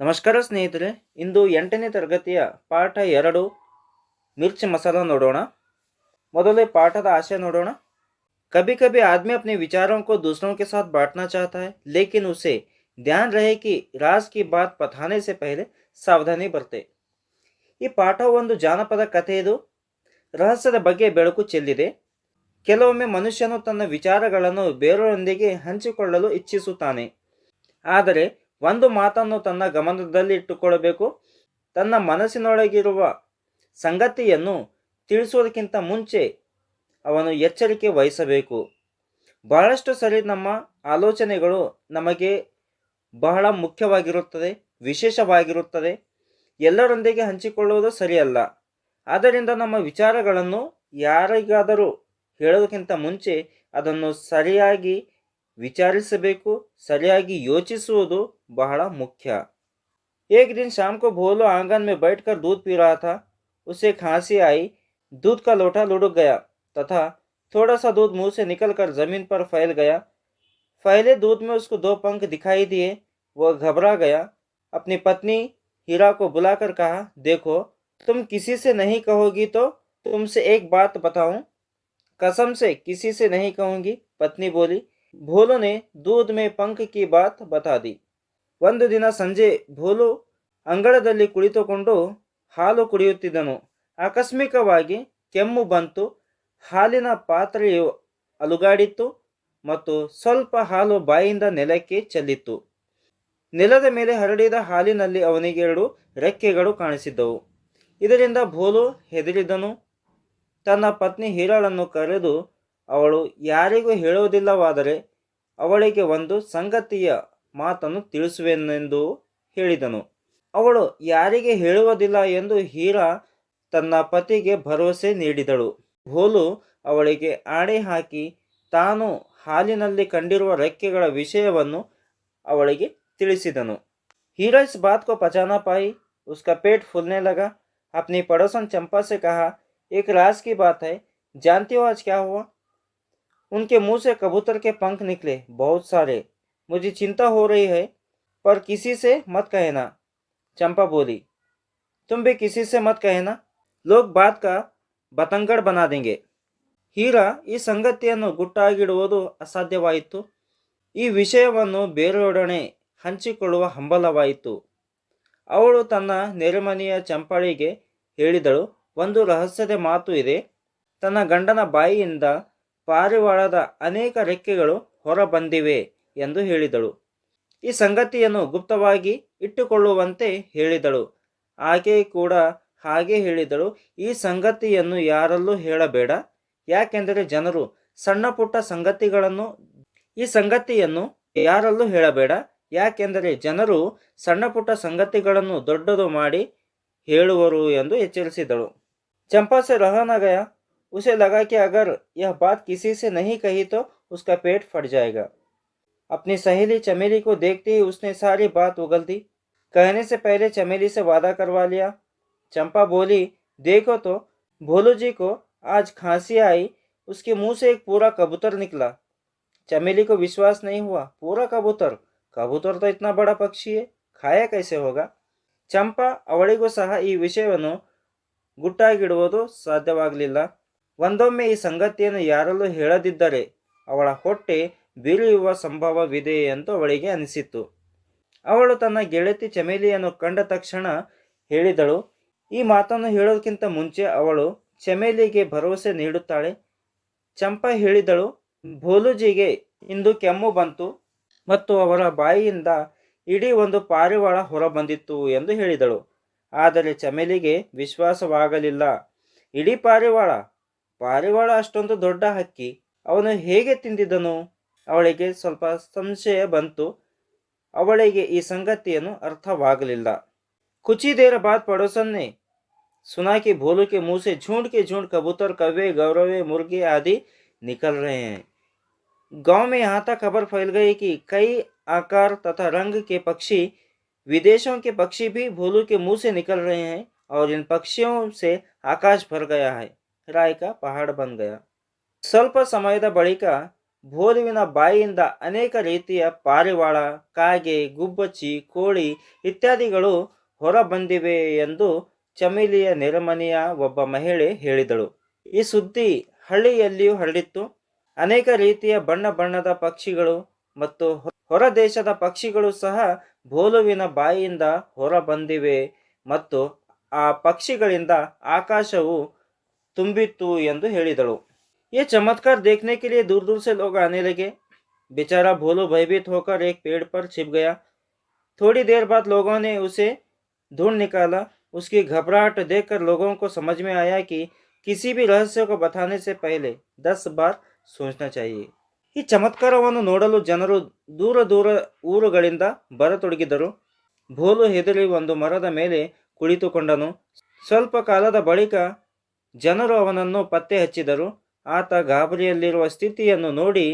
ನಮಸ್ಕಾರ ಸ್ನೇಹಿತರೆ ಇಂದು ಎಂಟನೇ ತರಗತಿಯ ಪಾಠ ಎರಡು मिर्च मसाला ನೋಡೋಣ ಮೊದಲೇ ಪಾಠದ ಆಶಯ ನೋಡೋಣ कभी कभी आदमी अपने विचारों को दूसरों के साथ बांटना चाहता है लेकिन उसे ध्यान रहे कि राज की बात बताने से पहले ಸಾವಧಾನಿ ಬರ್ತೆ ಈ ಪಾಠ ಒಂದು ಜಾನಪದ ಕಥೆ ಇದು ರಹಸ್ಯದ ಬಗ್ಗೆ ಬೆಳಕು ಚೆಲ್ಲಿದೆ ಕೆಲವೊಮ್ಮೆ ಮನುಷ್ಯನು ತನ್ನ ವಿಚಾರಗಳನ್ನು ಬೇರೆಯವರೊಂದಿಗೆ ಹಂಚಿಕೊಳ್ಳಲು ಇಚ್ಛಿಸುತ್ತಾನೆ ಆದರೆ ಒಂದು ಮಾತನ್ನು ತನ್ನ ಗಮನದಲ್ಲಿಟ್ಟುಕೊಳ್ಳಬೇಕು ತನ್ನ ಮನಸ್ಸಿನೊಳಗಿರುವ ಸಂಗತಿಯನ್ನು ತಿಳಿಸುವುದಕ್ಕಿಂತ ಮುಂಚೆ ಅವನು ಎಚ್ಚರಿಕೆ ವಹಿಸಬೇಕು. ಬಹಳಷ್ಟು ಸರಿ ನಮ್ಮ ಆಲೋಚನೆಗಳು ನಮಗೆ ಬಹಳ ಮುಖ್ಯವಾಗಿರುತ್ತದೆ, ವಿಶೇಷವಾಗಿರುತ್ತದೆ. ಎಲ್ಲರೊಂದಿಗೆ ಹಂಚಿಕೊಳ್ಳುವುದು ಸರಿಯಲ್ಲ. ಆದ್ದರಿಂದ ನಮ್ಮ ವಿಚಾರಗಳನ್ನು ಯಾರಿಗಾದರೂ ಹೇಳೋದಕ್ಕಿಂತ ಮುಂಚೆ ಅದನ್ನು ಸರಿಯಾಗಿ ವಿಚಾರಿಸಬೇಕು ಸರಿಯಾಗಿ ಯೋಚಿಸುವುದು ಬಹಳ ಮುಖ್ಯ एक दिन शाम को भोलो आंगन में बैठकर दूध पी रहा था उसे खांसी आई दूध का लोटा लुढ़क गया तथा थोड़ा सा दूध मुंह से निकलकर जमीन पर फैल गया फैले दूध में उसको दो पंख दिखाई दिए वह घबरा गया अपनी पत्नी हीरा को बुलाकर कहा देखो तुम किसी से नहीं कहोगी तो तुमसे एक बात बताऊं कसम से किसी से नहीं कहूंगी पत्नी बोली भोलो ने दूध में पंख की बात बता दी ಒಂದು ದಿನ ಸಂಜೆ ಭೋಲು ಅಂಗಳದಲ್ಲಿ ಕುಳಿತುಕೊಂಡು ಹಾಲು ಕುಡಿಯುತ್ತಿದ್ದನು ಆಕಸ್ಮಿಕವಾಗಿ ಕೆಮ್ಮು ಬಂತು ಹಾಲಿನ ಪಾತ್ರೆಯು ಅಲುಗಾಡಿತ್ತು ಮತ್ತು ಸ್ವಲ್ಪ ಹಾಲು ಬಾಯಿಂದ ನೆಲಕ್ಕೆ ಚೆಲ್ಲಿತ್ತು ನೆಲದ ಮೇಲೆ ಹರಡಿದ ಹಾಲಿನಲ್ಲಿ ಅವನಿಗೆ ಎರಡು ರೆಕ್ಕೆಗಳು ಕಾಣಿಸಿದ್ದವು ಇದರಿಂದ ಭೋಲು ಹೆದರಿದನು ತನ್ನ ಪತ್ನಿ ಹೀರಾಳನ್ನು ಕರೆದು ಅವಳು ಯಾರಿಗೂ ಹೇಳುವುದಿಲ್ಲವಾದರೆ ಅವಳಿಗೆ ಒಂದು ಸಂಗತಿಯ ಮಾತನ್ನು ತಿಳಿಸುವೆನೆಂದು ಹೇಳಿದನು ಅವಳು ಯಾರಿಗೆ ಹೇಳುವುದಿಲ್ಲ ಎಂದು ಹೀರಾ ತನ್ನ ಪತಿಗೆ ಭರವಸೆ ನೀಡಿದಳು ಭೋಲು ಅವಳಿಗೆ ಆಣೆ ಹಾಕಿ ತಾನು ಹಾಲಿನಲ್ಲಿ ಕಂಡಿರುವ ರೆಕ್ಕೆಗಳ ವಿಷಯವನ್ನು ಅವಳಿಗೆ ತಿಳಿಸಿದನು हीरा इस बात को पचाना पाई उसका पेट फूलने लगा अपनी पड़ोसन चंपा से कहा एक राज की बात है जानती हो आज क्या हुआ उनके मुंह से कबूतर के पंख निकले बहुत सारे मुझे चिंता हो रही है पर किसी से मत कहना चंपा बोली तुम भी किसी से मत कहना लोग बात का ಬತಂಗಡ್ ಬನಾ ದೇಂಗೆ ಹೀರಾ ಈ ಸಂಗತಿಯನ್ನು ಗುಟ್ಟಾಗಿಡುವುದು ಅಸಾಧ್ಯವಾಯಿತು ಈ ವಿಷಯವನ್ನು ಬೇರೆಯೊಡನೆ ಹಂಚಿಕೊಳ್ಳುವ ಹಂಬಲವಾಯಿತು ಅವಳು ತನ್ನ ನೆರೆಮನೆಯ ಚಂಪಾಳಿಗೆ ಹೇಳಿದಳು ಒಂದು ರಹಸ್ಯದ ಮಾತು ಇದೆ ತನ್ನ ಗಂಡನ ಬಾಯಿಯಿಂದ ಪಾರಿವಾಳದ ಅನೇಕ ರೆಕ್ಕೆಗಳು ಹೊರಬಂದಿವೆ ಎಂದು ಹೇಳಿದಳು. ಈ ಸಂಗತಿಯನ್ನು ಗುಪ್ತವಾಗಿ ಇಟ್ಟುಕೊಳ್ಳುವಂತೆ ಹೇಳಿದಳು. ಹಾಗೆ ಕೂಡ ಹಾಗೆ ಹೇಳಿದಳು. ಈ ಸಂಗತಿಯನ್ನು ಯಾರಲ್ಲೂ ಹೇಳಬೇಡ. ಯಾಕೆಂದರೆ ಜನರು ಸಣ್ಣ ಪುಟ್ಟ ಸಂಗತಿಗಳನ್ನು, ಈ ಸಂಗತಿಯನ್ನು ಯಾರಲ್ಲೂ ಹೇಳಬೇಡ. ಯಾಕೆಂದರೆ ಜನರು ಸಣ್ಣ ಪುಟ್ಟ ಸಂಗತಿಗಳನ್ನು ದೊಡ್ಡದು ಮಾಡಿ ಹೇಳುವರು ಎಂದು ಎಚ್ಚರಿಸಿದಳು. ಚಂಪಾಸೆ ರಹನಗಯ उसे लगा कि अगर यह बात किसी से नहीं कही तो उसका पेट फट जाएगा अपनी सहेली चमेली को देखते ही उसने सारी बात उगल दी कहने से पहले चमेली से वादा करवा लिया चंपा बोली देखो तो भोलू जी को आज खांसी आई उसके मुंह से एक पूरा कबूतर निकला चमेली को विश्वास नहीं हुआ पूरा कबूतर कबूतर तो इतना बड़ा पक्षी है खाया कैसे होगा ಚಂಪಾ ಅವಳಿಗೂ ಸಹ ಈ ವಿಷಯವನ್ನು ಗುಟ್ಟಾಗಿಡುವುದು ಸಾಧ್ಯವಾಗಲಿಲ್ಲ ಒಂದೊಮ್ಮೆ ಈ ಸಂಗತಿಯನ್ನು ಯಾರಲ್ಲೂ ಹೇಳದಿದ್ದರೆ ಅವಳ ಹೊಟ್ಟೆ ಬೀರಿಯುವ ಸಂಭವವಿದೆ ಎಂದು ಅವಳಿಗೆ ಅನಿಸಿತು ಅವಳು ತನ್ನ ಗೆಳತಿ ಚಮೇಲಿಯನ್ನು ಕಂಡ ತಕ್ಷಣ ಹೇಳಿದಳು, ಈ ಮಾತನ್ನು ಹೇಳೋದಕ್ಕಿಂತ ಮುಂಚೆ ಅವಳು ಚಮೇಲಿಗೆ ಭರವಸೆ ನೀಡುತ್ತಾಳೆ. ಚಂಪಾ ಹೇಳಿದಳು, ಭೋಲುಜಿಗೆ ಇಂದು ಕೆಮ್ಮು ಬಂತು ಮತ್ತು ಅವರ ಬಾಯಿಯಿಂದ ಇಡೀ ಒಂದು ಪಾರಿವಾಳ ಹೊರಬಂದಿತ್ತು ಎಂದು ಹೇಳಿದಳು. ಆದರೆ ಚಮೇಲಿಗೆ ವಿಶ್ವಾಸವಾಗಲಿಲ್ಲ. ಇಡೀ ಪಾರಿವಾಳ? ಪಾರಿವಾಳ ಅಷ್ಟೊಂದು ದೊಡ್ಡ ಹಕ್ಕಿ ಅವನು ಹೇಗೆ ತಿಂದಿದ್ದನು ಅವಳಿಗೆ ಸ್ವಲ್ಪ ಸಂಶಯ ಬಂತು ಅವಳಿಗೆ ಈ ಸಂಗತಿಯನ್ನು ಅರ್ಥವಾಗಲಿಲ್ಲ कुछ ही देर बाद पड़ोसन ने सुना कि भोलू के मुंह से झूठ के झूठ कबूतर कौवे गौरवे मुर्गे आदि निकल रहे हैं गांव में यहाँ तक खबर फैल गई कि कई आकार तथा रंग के पक्षी विदेशों के पक्षी भी भोलू के मुंह से निकल रहे हैं और इन पक्षियों से आकाश भर गया है ರಾಯಕ ಪಹಾಡ್ ಬಂದ ಸ್ವಲ್ಪ ಸಮಯದ ಬಳಿಕ ಭೋಲುವಿನ ಬಾಯಿಯಿಂದ ಅನೇಕ ರೀತಿಯ ಪಾರಿವಾಳ, ಕಾಗೆ, ಗುಬ್ಬಚ್ಚಿ, ಕೋಳಿ ಇತ್ಯಾದಿಗಳು ಹೊರಬಂದಿವೆ ಎಂದು ಚಮಿಲಿಯ ನೆರೆಮನೆಯ ಒಬ್ಬ ಮಹಿಳೆ ಹೇಳಿದಳು. ಈ ಸುದ್ದಿ ಹಳ್ಳಿಯಲ್ಲಿಯೂ ಹರಡಿತ್ತು. ಅನೇಕ ರೀತಿಯ ಬಣ್ಣ ಬಣ್ಣದ ಪಕ್ಷಿಗಳು ಮತ್ತು ಹೊರದೇಶದ ಪಕ್ಷಿಗಳು ಸಹ ಭೋಲುವಿನ ಬಾಯಿಯಿಂದ ಹೊರಬಂದಿವೆ ಮತ್ತು ಆ ಪಕ್ಷಿಗಳಿಂದ ಆಕಾಶವು ತುಂಬಿತ್ತು ಎಂದು ಹೇಳಿದಳು ये चमत्कार देखने के लिए दूर दूर से लोग आने लगे बेचारा भोलू भयभीत होकर एक पेड़ पर छिप गया थोड़ी देर बाद लोगों ने उसे ढूंढ निकाला उसकी घबराहट देखकर लोगों को समझ में आया कि किसी भी रहस्य को बताने से पहले दस बार सोचना चाहिए ಈ ಚಮತ್ಕಾರವನ್ನು ನೋಡಲು ಜನರು ದೂರ ದೂರ ಊರುಗಳಿಂದ ಬರತೊಡಗಿದರು ಭೋಲು ಹೆದರಿ ಒಂದು ಮರದ ಮೇಲೆ ಕುಳಿತುಕೊಂಡನು ಸ್ವಲ್ಪ ಕಾಲದ ಬಳಿಕ ಜನರು ಅವನನ್ನು ಪತ್ತೆ ಹಚ್ಚಿದರು. ಆತ ಗಾಬರಿಯಲ್ಲಿರುವ ಸ್ಥಿತಿಯನ್ನು ನೋಡಿ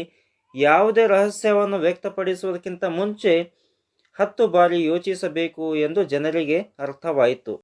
ಯಾವುದೇ ರಹಸ್ಯವನ್ನು ವ್ಯಕ್ತಪಡಿಸುವುದಕ್ಕಿಂತ ಮುಂಚೆ ಹತ್ತು ಬಾರಿ ಯೋಚಿಸಬೇಕು ಎಂದು ಜನರಿಗೆ ಅರ್ಥವಾಯಿತು.